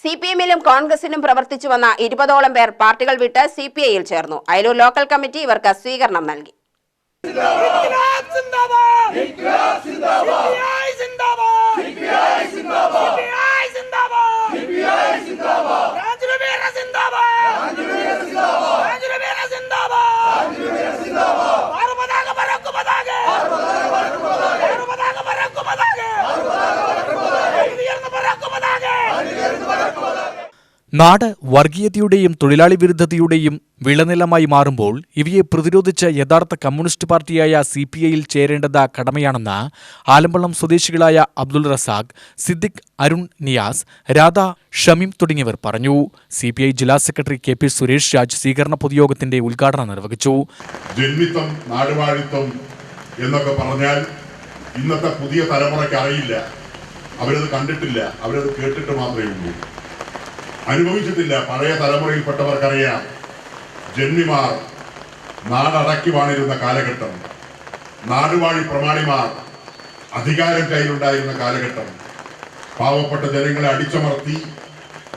C P എമ്മിലും കോൺഗ്രസിലും പ്രവർത്തിച്ചു വന്ന ഇരുപതോളം പേർ പാർട്ടികൾ വിട്ട് സി പി ഐയിൽ ചേർന്നു. അയലൂർ ലോക്കൽ കമ്മിറ്റി ഇവർക്ക് സ്വീകരണം നൽകി. നാട് വർഗീയതയുടെയും തൊഴിലാളി വിരുദ്ധതയുടെയും വിളനിലമായി മാറുമ്പോൾ ഇവയെ പ്രതിരോധിച്ച് യഥാർത്ഥ കമ്മ്യൂണിസ്റ്റ് പാർട്ടിയായ സി പി ഐയിൽ ചേരേണ്ടത് കടമയാണെന്ന് ആലമ്പള്ളം സ്വദേശികളായ അബ്ദുൾ റസാഖ് സിദ്ദിഖ് അരുൺ നിയാസ് രാധ ഷമീം തുടങ്ങിയവർ പറഞ്ഞു. സി പി ഐ ജില്ലാ secretary K P Suresh Raj സ്വീകരണ പൊതുയോഗത്തിന്റെ ഉദ്ഘാടനം നിർവഹിച്ചു. ജന്മിത്തം എന്നൊക്കെ പറഞ്ഞാൽ ഇന്നത്തെ പുതിയ തലമുറയ്ക്ക് അറിയില്ല. അവരത് കണ്ടിട്ടില്ല. അവരത് കേട്ടിട്ട് മാത്രമേ ഉള്ളൂ. അനുഭവിച്ചിട്ടില്ല. പഴയ തലമുറയിൽപ്പെട്ടവർക്കറിയാം. ജന്മിമാർ നാടടക്കി വാണിരുന്ന കാലഘട്ടം. നാടുവാഴി പ്രമാണിമാർ അധികാരം കയ്യിലുണ്ടായിരുന്ന കാലഘട്ടം. പാവപ്പെട്ട ജനങ്ങളെ അടിച്ചമർത്തി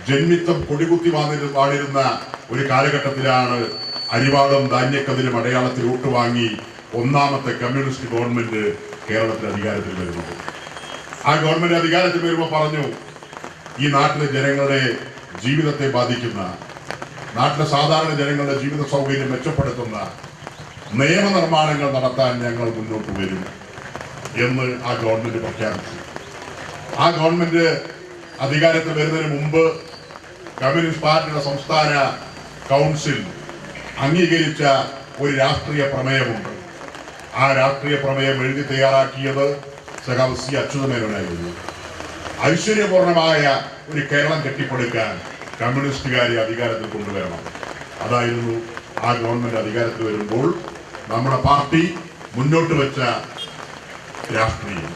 ജന്മിത്വം കൊടികുത്തി വാണിരു വാണിരുന്ന ഒരു കാലഘട്ടത്തിലാണ് അരിവാളും ധാന്യക്കതിലും അടയാളത്തിൽ ഊട്ടുവാങ്ങി ഒന്നാമത്തെ കമ്മ്യൂണിസ്റ്റ് ഗവൺമെന്റ് കേരളത്തിൽ അധികാരത്തിൽ വരുന്നത്. ആ ഗവൺമെന്റ് അധികാരത്തിൽ വരുമ്പോൾ പറഞ്ഞു ഈ നാട്ടിലെ ജനങ്ങളുടെ ജീവിതത്തെ ബാധിക്കുന്ന നാട്ടിലെ സാധാരണ ജനങ്ങളുടെ ജീവിത സൗകര്യം മെച്ചപ്പെടുത്തുന്ന നിയമനിർമ്മാണങ്ങൾ നടത്താൻ ഞങ്ങൾ മുന്നോട്ട് വരും എന്ന് ആ ഗവൺമെന്റ് പ്രഖ്യാപിച്ചു. ആ ഗവൺമെന്റ് അധികാരത്തിൽ വരുന്നതിന് മുമ്പ് കമ്മ്യൂണിസ്റ്റ് പാർട്ടിയുടെ സംസ്ഥാന കൗൺസിൽ അംഗീകരിച്ച ഒരു രാഷ്ട്രീയ പ്രമേയമുണ്ട്. ആ രാഷ്ട്രീയ പ്രമേയം എഴുതി തയ്യാറാക്കിയത് സഖാവ് സി അച്യുതമേനോനായിരുന്നു. ഐശ്വര്യപൂർണമായ ഒരു കേരളം കെട്ടിപ്പടുക്കാൻ കമ്മ്യൂണിസ്റ്റുകാരെ അധികാരത്തിൽ കൊണ്ടുവരണം. അതായിരുന്നു ആ ഗവൺമെന്റ് അധികാരത്തിൽ വരുമ്പോൾ നമ്മുടെ പാർട്ടി മുന്നോട്ട് വെച്ച രാഷ്ട്രീയം.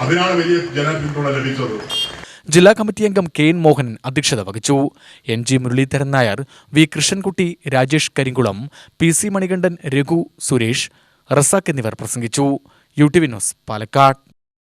അതിനാണ് വലിയ ജനപിന്തുണ ലഭിച്ചത്. ജില്ലാ കമ്മിറ്റി അംഗം കെ എൻ മോഹൻ അധ്യക്ഷത വഹിച്ചു. N G Muraleedharan Nair V Krishnankutty Rajesh Karinkulam P C Manikandan Raghu Suresh Razak എന്നിവർ പ്രസംഗിച്ചു. U T V news Palakkad.